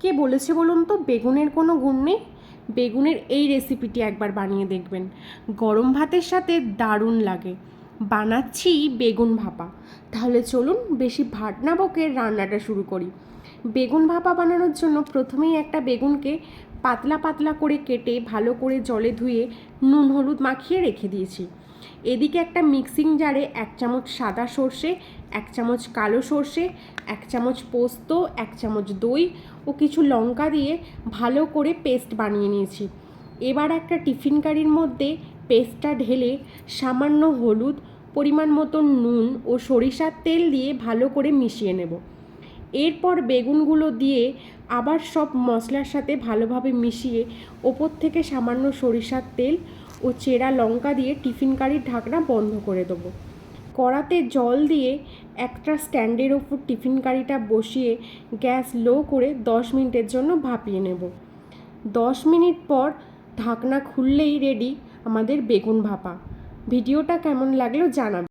কে বলেছে বলুন তো? বেগুনের কোনো গুণ নেই? বেগুনের এই রেসিপিটি একবার বানিয়ে দেখবেন। গরম ভাতের সাথে দারুণ লাগে। বানাচ্ছি বেগুন ভাপা। তাহলে চলুন বেশি ভাট না বকে রান্নাটা শুরু করি। বেগুন ভাপা বানানোর জন্য প্রথমেই একটা বেগুনকে পাতলা পাতলা করে কেটে ভালো করে জলে ধুয়ে নুন, হলুদ মাখিয়ে রেখে দিয়েছি। এদিকে একটা মিক্সিং জারে এক চামচ সাদা সর্ষে, এক চামচ কালো সর্ষে, এক চামচ পোস্ত, এক চামচ দই ও কিছু লঙ্কা দিয়ে ভালো করে পেস্ট বানিয়ে নিয়েছি। এবার একটা টিফিন কারির মধ্যে পেস্টটা ঢেলে সামান্য হলুদ, পরিমাণ মতো নুন ও সরিষার তেল দিয়ে ভালো করে মিশিয়ে নেব। এরপর বেগুনগুলো দিয়ে আবার সব মশলার সাথে ভালোভাবে মিশিয়ে ওপর থেকে সামান্য সরিষার তেল ও চেরা লঙ্কা দিয়ে টিফিন কারির ঢাকনা বন্ধ করে দেবো। কড়াতে জল দিয়ে একটা স্ট্যান্ডের ওপর টিফিন কারিটা বসিয়ে গ্যাস লো করে দশ মিনিটের জন্য ভাপিয়ে নেব। দশ মিনিট পর ঢাকনা খুললেই রেডি আমাদের বেগুন ভাপা। ভিডিওটা কেমন লাগল জানাবেন